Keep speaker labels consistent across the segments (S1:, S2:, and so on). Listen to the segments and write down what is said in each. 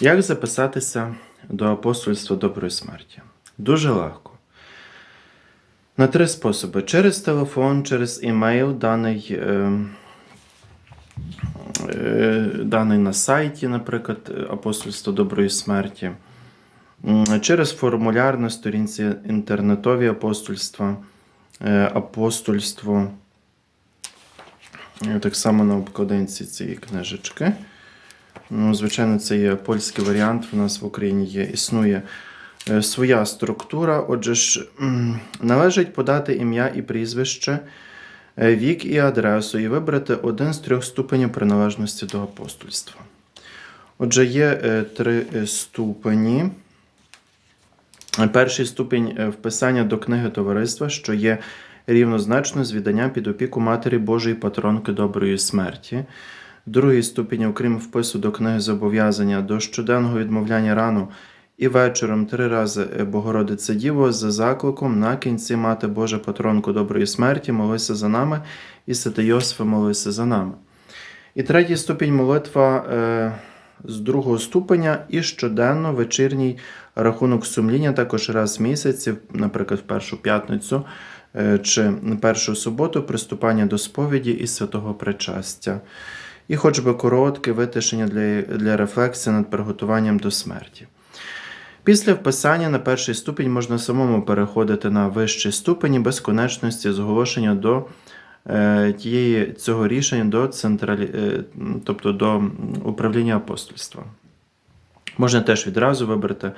S1: Як записатися до апостольства доброї смерті? Дуже легко. На три способи: через телефон, через імейл, даний, е, е, даний на сайті, наприклад, Апостольство доброї смерті, через формуляр на сторінці інтернетові апостольства, е, апостольство. е, Так само на обкладинці цієї книжечки. Ну, звичайно, це є польський варіант. У нас в Україні є, існує е, своя структура. Отже ж, належить подати ім'я і прізвище, е, вік і адресу, і вибрати один з трьох ступенів приналежності до апостольства. Отже, є е, три ступені. Перший ступінь вписання до книги товариства, що є рівнозначно з відданням під опіку Матері Божої патронки доброї смерті. Другий ступінь, окрім впису до книги зобов'язання до щоденного відмовляння рану і вечором три рази е, Богородице Діво за закликом на кінці Мати Божа патронку доброї смерті, молися за нами, і Йосифе, молися за нами. І третій ступінь молитва е, з другого ступеня і щоденно вечірній рахунок сумління також раз в місяці, наприклад, в першу п'ятницю е, чи першу суботу, приступання до сповіді і святого причастя. І хоч би коротке витишення для, для рефлексії над приготуванням до смерті. Після вписання на перший ступінь можна самому переходити на вищі ступені без конечності зголошення до е, тієї, цього рішення до централі, е, тобто до управління апостольства. Можна теж відразу вибрати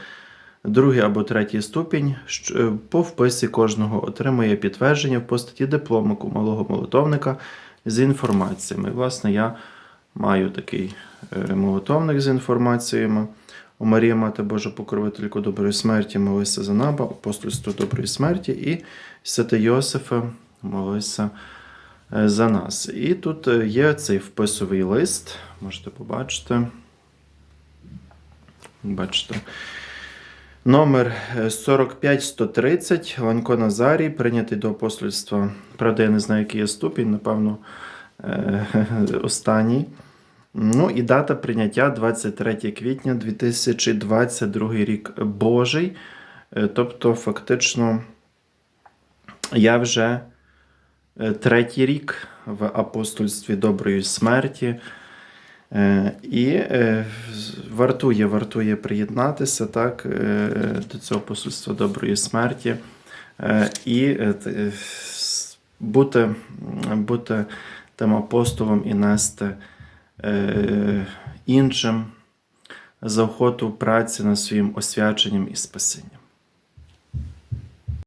S1: другий або третій ступінь. е, По вписі кожного отримує підтвердження в постаті дипломику малого молитовника з інформаціями. Власне, я маю такий е, молитовник з інформаціями. У Марія Мати Божа покровительку доброї смерті, молися за нами, апостольство доброї смерті і Святий Йосифе, молися е, за нас. І тут е, є цей вписовий лист, можете побачити. Бачите. Номер е, 45130 Ланько Назарій, прийнятий до апостольства. Правда, я не знаю, який є ступінь, напевно, е, останній. Ну і дата прийняття 23 квітня 2022 рік Божий. Е, Тобто, фактично, я вже е, третій рік в апостольстві доброї смерті. Е, І е, вартує, вартує приєднатися так, е, до цього посольства доброї смерті і бути, бути тим апостолом і нести іншим заохоту праці над своїм освяченням і спасінням.